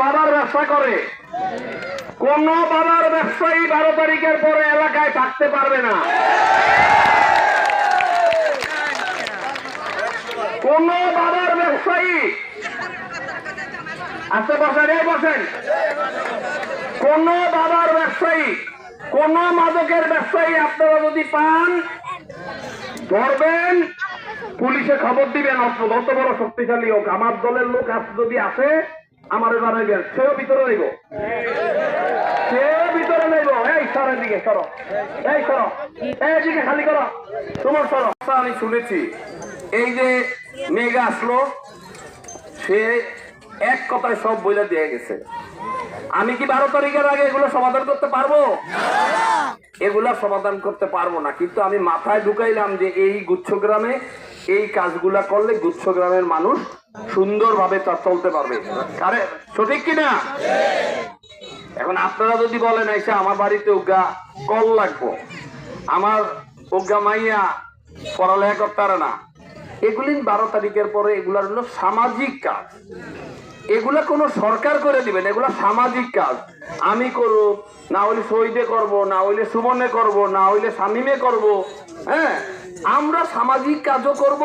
বাবার ব্যবসা করে। কোন বাবার ব্যবসায়ী বারো তারিখের পরে এলাকায় থাকতে পারবে না। কোন বাবার ব্যবসায়ী আচ্ছা বসেন, এই বসেন। কোন বাবার ব্যবসায়ী কোন মাদকের ব্যবসায়ী আপনারা যদি পান, ধরবেন। পুলিশে খবর দিবেন, অত বড় শক্তিশালী হোক। আমার দলের লোক যদি আসে আমার জানাইবেন সেও ভিতরে নেব সেও ভিতরে নেব এই সরের দিকে সরো। এই সরো। এই দিকে খালি করো। তোমার সরো। আচ্ছা, আমি শুনেছি এই যে মেঘা আসলো সে এক কথায় সব বইলে দিয়ে গেছে। আমি কি বারো তারিখের আগে এগুলো সমাধান করতে পারব? এগুলা সমাধান করতে পারব না। কিন্তু আমি মাথায় ঢুকাইলাম যে এই গুচ্ছগ্রামে এই কাজগুলা করলে গুচ্ছ গ্রামের মানুষ সুন্দরভাবে তা চলতে পারবে। আরে, সঠিক কিনা এখন আপনারা যদি বলেন এসে আমার বাড়িতে উগা কল লাগবো। আমার উগা মাইয়া পড়ালেখা করতে পারে না। এগুলি বারো তারিখের পরে এগুলার হলো সামাজিক কাজ। এগুলা কোনো সরকার করে দিবেন, এগুলা সামাজিক কাজ। আমি করব, না হইলে শহীদে করব, না হইলে সুমনে করব, না হইলে শামিমে করব হ্যাঁ? আমরা সামাজিক কাজও করব